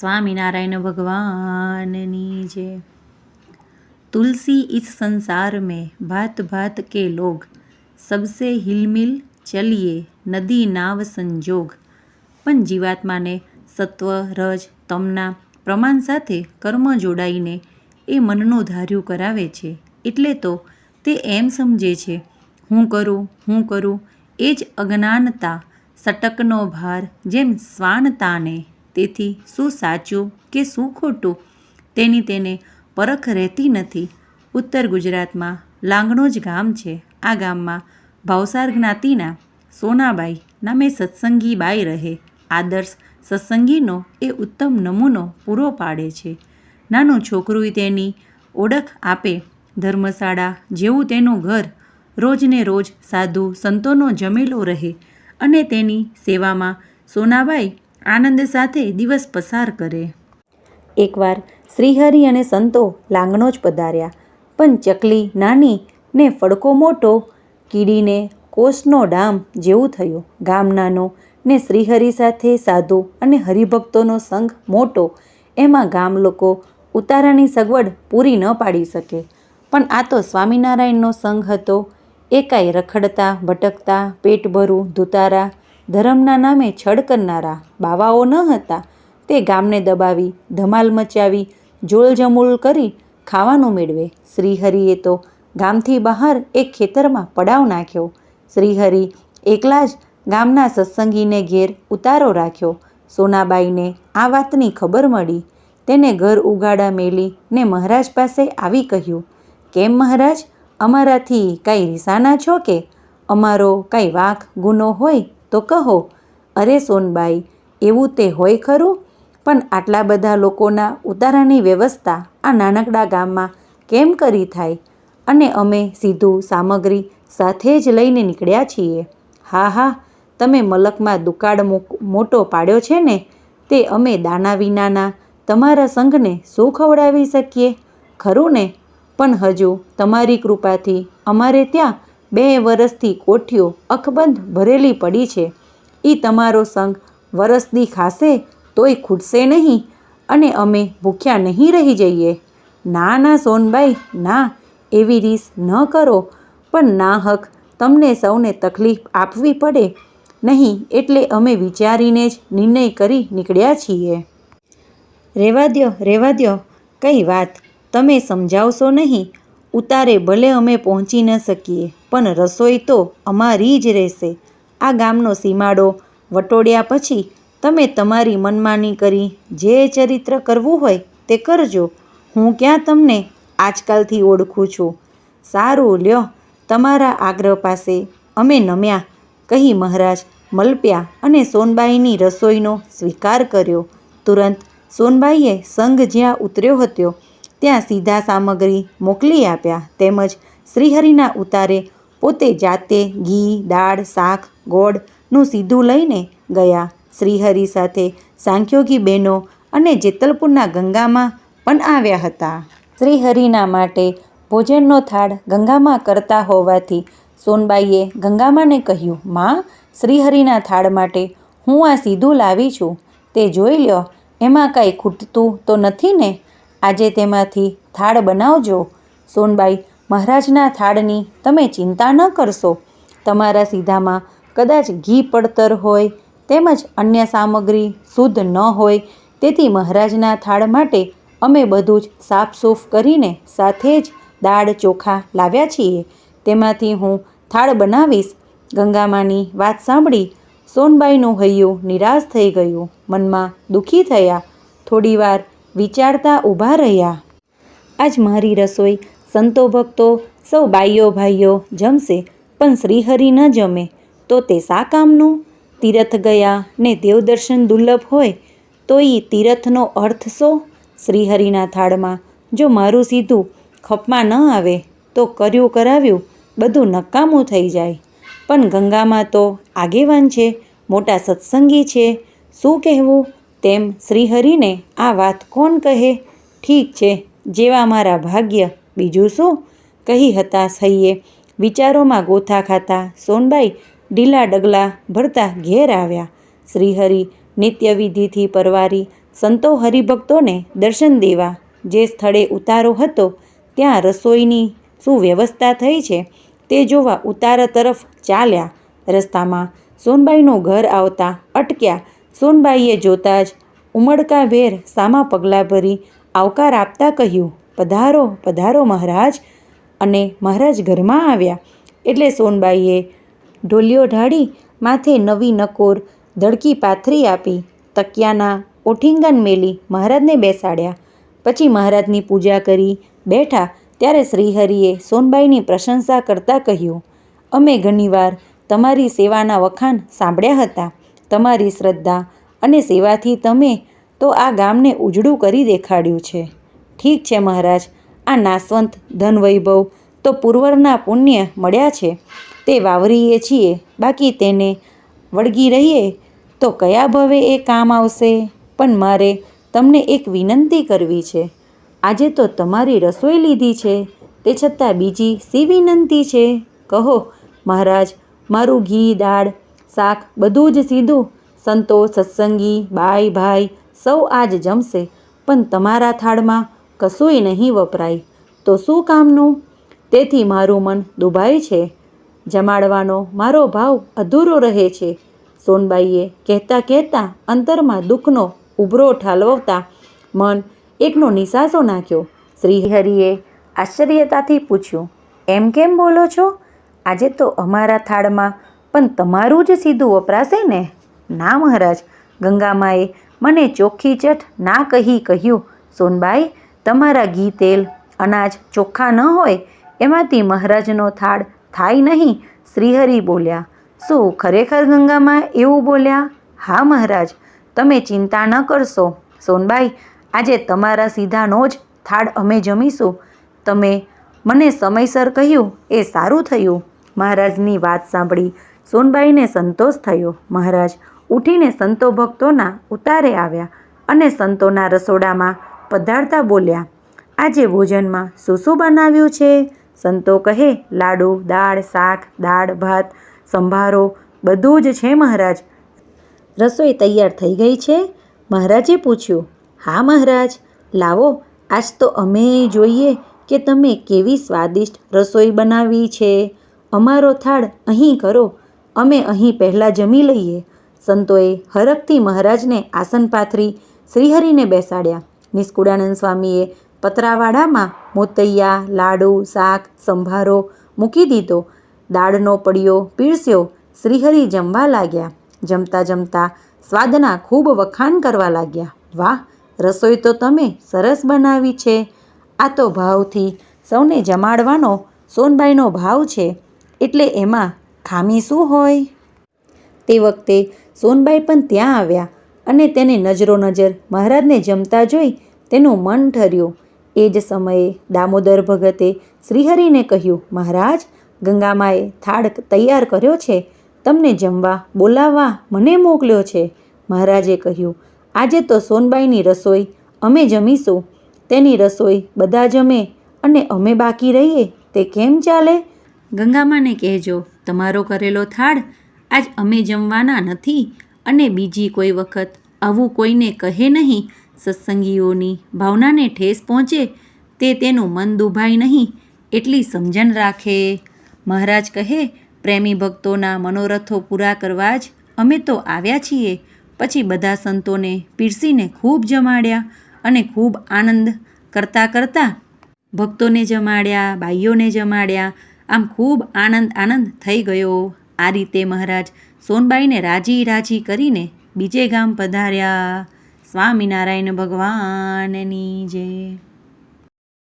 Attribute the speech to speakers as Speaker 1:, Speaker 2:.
Speaker 1: स्वामीनारायण भगवान नीजे तुलसी इस संसार में भात भात के लोग सबसे हिलमिल ચલીએ નદી નાવ સંજોગ પણ જીવાત્માને સત્વ રજ તમના પ્રમાણ સાથે કર્મ જોડાઈને એ મનનું ધાર્યું કરાવે છે એટલે તો તે એમ સમજે છે હું કરું હું કરું એ જ અજ્ઞાનતા સટકનો ભાર જેમ શ્વાનતાને તેથી શું સાચું કે શું ખોટું? તેની તેને પરખ રહેતી નથી. ઉત્તર ગુજરાતમાં લાંગણો જ ગામ છે. આ ગામમાં ભાવસાર જ્ઞાતિના સોનાબાઈ નામે સત્સંગી બાઈ રહે. આદર્શ સત્સંગીનો એ ઉત્તમ નમૂનો પૂરો પાડે છે. નાનું છોકરું તેની ઓળખ આપે. ધર્મશાળા જેવું તેનું ઘર રોજને રોજ સાધુ સંતોનો જમેલો રહે અને તેની સેવામાં સોનાબાઈ આનંદ સાથે દિવસ પસાર કરે. એકવાર શ્રીહરિ અને સંતો લાંગણો જ પધાર્યા, પણ ચકલી નાની ને ફડકો મોટો, કીડીને કોસનો ડામ જેવું થયું. ગામ નાનો ને શ્રીહરિ સાથે સાધુ અને હરિભક્તોનો સંઘ મોટો, એમાં ગામ લોકો ઉતારાની સગવડ પૂરી ન પાડી શકે. પણ આ તો સ્વામિનારાયણનો સંઘ હતો. એકાઈ રખડતા, ભટકતા પેટ ભરું ધુતારા ધર્મના નામે છળ કરનારા બાવાઓ ન હતા. તે ગામને દબાવી, ધમાલ મચાવી, જોલજમૂલ કરી ખાવાનું મેળવે. શ્રીહરિએ તો ગામથી બહાર એક ખેતરમાં પડાવ નાખ્યો. શ્રીહરિ એકલા જ ગામના સત્સંગીને ઘેર ઉતારો રાખ્યો. સોનાબાઈને આ વાતની ખબર મળી. તેને ઘર ઉગાડા મેલી ને મહારાજ પાસે આવી કહ્યું, કેમ મહારાજ? અમારાથી કાંઈ રીસાના છો કે? અમારો કાંઈ વાંક ગુનો હોય તો કહો, અરે સોનબાઈ, એવું તે હોય ખરું? પણ આટલા બધા લોકોના ઉતારાની વ્યવસ્થા આ નાનકડા ગામમાં કેમ કરી થાય? અને અમે સીધું સામગ્રી સાથે જ લઈને નીકળ્યા છીએ. હા હા, તમે મલકમાં દુકાળ મોટો પાડ્યો છે ને, તે અમે દાના વિનાના તમારા સંઘને શું ખવડાવી શકીએ? ખરું ને? પણ હજુ તમારી કૃપાથી અમારે ત્યાં બે વરસથી કોઠીઓ અકબંધ ભરેલી પડી છે. એ તમારો સંગ વરસદી ખાશે તોય ખૂટશે નહીં અને અમે ભૂખ્યા નહીં રહી જઈએ. ના ના, સોનબાઈ, ના, એવી રીસ ન કરો, પણ ના હક તમને સૌને તકલીફ આપવી પડે. નહીં, એટલે અમે વિચારીને જ નિર્ણય કરી નીકળ્યા છીએ. રેવા દ્યો રેવા દ્યો, કઈ વાત? તમે સમજાવશો નહીં? ઉતારે ભલે અમે પહોંચી ન શકીએ, પણ રસોઈ તો અમારી જ રહેશે. આ ગામનો સીમાડો વટોડ્યા પછી તમે તમારી મનમાની કરી જે ચરિત્ર કરવું હોય તે કરજો. હું ક્યાં તમને આજકાલથી ઓળખું છું. સારું, લ્યો, તમારા આગ્રહ પાસે. અમે નમ્યા, કહી મહારાજ મલપ્યા અને સોનબાઈની રસોઈનો સ્વીકાર કર્યો. તુરંત સોનબાઈએ સંઘ જ્યાં ઉતર્યો હતો ત્યાં સીધા સામગ્રી મોકલી આપ્યા તેમજ શ્રીહરિના ઉતારે પોતે જાતે ઘી, દાળ, શાક ગોળનું સીધું લઈને ગયા. શ્રીહરિ સાથે સાંખ્યોગી બહેનો અને જેતલપુરના ગંગામાં પણ આવ્યા હતા. શ્રીહરિના માટે ભોજનનો થાળ ગંગામાં કરતા હોવાથી સોનબાઈએ ગંગામાને કહ્યું, માં, શ્રીહરિના થાળ માટે હું આ સીધું લાવી છું. તે જોઈ લ્યો, એમાં કાંઈ ખૂટતું તો નથી ને? આજે તેમાંથી થાળ બનાવજો. સોનબાઈ, મહારાજના થાળની તમે ચિંતા ન કરશો. તમારા સીધામાં કદાચ ઘી પડતર હોય, તેમજ અન્ય સામગ્રી શુદ્ધ ન હોય, તેથી મહારાજના થાળ માટે અમે બધું જ સાફસૂફ કરીને સાથે જ દાળ ચોખા લાવ્યા છીએ. તેમાંથી હું થાળ બનાવીશ. ગંગામાની વાત સાંભળી સોનબાઈનું હૈયું નિરાશ થઈ ગયું. મનમાં દુઃખી થયા. થોડીવાર વિચારતા ઊભા રહ્યા. આજ મારી રસોઈ, સંતો ભક્તો, સૌ બાઈઓ ભાઈઓ જમશે, પણ શ્રીહરિ ન જમે. તો તે શા કામનું? તીરથ ગયા ને દેવદર્શન દુર્લભ હોય તો એ તીરથનો અર્થ શો? શ્રીહરિના થાળમાં જો મારું સીધું ખપમાં ન આવે, તો કર્યું કરાવ્યું, બધું નકામું થઈ જાય. પણ ગંગામાં તો આગેવાન છે, મોટા સત્સંગી છે. શું કહેવું? તેમ શ્રીહરિને આ વાત કોણ કહે? ઠીક છે, જેવા મારા ભાગ્ય. બીજું શું? કહી હતા સહીએ વિચારોમાં ગોથા ખાતા સોનબાઈ ઢીલા ડગલા ભરતા ઘેર આવ્યા. શ્રીહરિ નિત્યવિધિથી પરવારી સંતો હરિભક્તોને દર્શન દેવા જે સ્થળે ઉતારો હતો, ત્યાં રસોઈની શું વ્યવસ્થા થઈ છે તે જોવા ઉતારા તરફ ચાલ્યા. રસ્તામાં સોનબાઈનું ઘર આવતા અટક્યા સોનબાઈએ જોતાં જ ઉમળકાભેર સામા પગલાં ભરી આવકાર આપતા કહ્યું, પધારો પધારો મહારાજ. અને મહારાજ ઘરમાં આવ્યા. એટલે સોનબાઈએ ઢોલિયો ઢાળી માથે નવી નકોર ધડકી પાથરી આપી, તકિયાના ઓઠિંગન મેલી મહારાજને બેસાડ્યા. પછી મહારાજની પૂજા કરી બેઠા ત્યારે શ્રીહરિએ સોનબાઈની પ્રશંસા કરતાં કહ્યું, અમે ઘણીવાર તમારી સેવાના વખાણ સાંભળ્યા હતા. તમારી શ્રદ્ધા અને સેવાથી તમે તો આ ગામને ઉજળું કરી દેખાડ્યું છે. ઠીક છે મહારાજ, આ નાસવંત ધનવૈભવ તો પૂર્વના પુણ્ય મળ્યા છે. તે વાવરીએ છીએ, બાકી તેને વળગી રહીએ તો કયા ભવે એ કામ આવશે? પણ મારે તમને એક વિનંતી કરવી છે. આજે તો તમારી રસોઈ લીધી છે, તે છતાં બીજી સી વિનંતી છે? કહો મહારાજ, મારું ઘી, દાળ શાક બધું જ સીધું. સંતો, સત્સંગી, બાઈ, ભાઈ, સૌ આજ જમશે, પણ તમારા થાળમાં કશુંય નહીં વપરાય. તો શું કામનું? તેથી મારું મન દુભાય છે. જમાડવાનો મારો ભાવ અધૂરો રહે છે. સોનબાઈએ કહેતા કહેતા અંતરમાં દુઃખનો ઉભરો ઠાલવતા મન એકનો નિસાસો નાખ્યો. શ્રીહરિએ આશ્ચર્યતાથી પૂછ્યું, એમ કેમ બોલો છો? આજે તો અમારા થાળમાં પણ તમારું જ સીધું વપરાશે ને? ના મહારાજ, ગંગામાએ મને ચોખ્ખી ચટ ના કહી કહ્યું, સોનબાઈ, તમારા ઘી તેલ અનાજ ચોખ્ખા ન હોય, એમાંથી મહારાજનો થાળ થાય નહીં, શ્રીહરિ બોલ્યા. શું ખરેખર ગંગામાં એવું બોલ્યા? હા મહારાજ, તમે ચિંતા ન કરશો. સોનબાઈ, આજે તમારા સીધાનો જ થાળ અમે જમીશું. તમે મને સમયસર કહ્યું, એ સારું થયું. મહારાજની વાત સાંભળી સોનબાઈને સંતોષ થયો. મહારાજ ઉઠીને સંતો ભક્તોના ઉતારે આવ્યા અને સંતોના રસોડામાં પધારતા બોલ્યા, આજે ભોજનમાં શું શું બનાવ્યું છે? સંતો કહે, લાડુ, દાળ, શાક, દાળ, ભાત, સંભારો, બધું જ છે મહારાજ. રસોઈ તૈયાર થઈ ગઈ છે? મહારાજે પૂછ્યું, હા મહારાજ, લાવો, આજ તો અમે જોઈએ કે તમે કેવી સ્વાદિષ્ટ રસોઈ બનાવી છે. અમારો થાળ અહીં કરો અમે અહીં પહેલાં જમી લઈએ. સંતોએ હરખથી મહારાજને આસન પાથરી શ્રીહરિને બેસાડ્યા. નિષ્કુળાનંદ સ્વામીએ પતરાવાડામાં મોતૈયા, લાડુ, શાક, સંભારો મૂકી દીધો. દાળનો પડિયો પીરસ્યો, શ્રીહરિ જમવા લાગ્યા. જમતા જમતા સ્વાદના ખૂબ વખાણ કરવા લાગ્યા. વાહ, રસોઈ તો તમે સરસ બનાવી છે. આ તો ભાવથી સૌને જમાડવાનો સોનબાઈનો ભાવ છે. એટલે એમાં ખામી શું હોય? તે વખતે સોનબાઈ પણ ત્યાં આવ્યા અને તેને નજરો નજર મહારાજને જમતા જોઈ તેનું મન ઠર્યું. એ જ સમયે દામોદર ભગતે શ્રીહરિને કહ્યું, મહારાજ, ગંગામાએ થાળ તૈયાર કર્યો છે. તમને જમવા, બોલાવવા મને મોકલ્યો છે. મહારાજે કહ્યું, આજે તો સોનબાઈની રસોઈ અમે જમીશું. તેની રસોઈ બધા જમે અને અમે બાકી રહીએ. તે કેમ ચાલે? ગંગામાને કહેજો તમારો કરેલો થાળ આજ અમે જમવાના નથી અને બીજી કોઈ વખત આવું કોઈને કહે નહીં, સત્સંગીઓની ભાવનાને ઠેસ પહોંચે તે તેનું મન દુભાય નહીં, એટલી સમજણ રાખે. મહારાજ કહે, પ્રેમી ભક્તોના મનોરથો પૂરા કરવા જ અમે તો આવ્યા છીએ. પછી બધા સંતોને પીરસીને ખૂબ જમાડ્યા અને ખૂબ આનંદ કરતાં કરતાં ભક્તોને જમાડ્યા બાઈઓને જમાડ્યા આમ ખૂબ આનંદ આનંદ થઈ ગયો. આ રીતે મહારાજ સોનબાઈને રાજી રાજી કરીને બીજે ગામ પધાર્યા. સ્વામિનારાયણ ભગવાનની જય.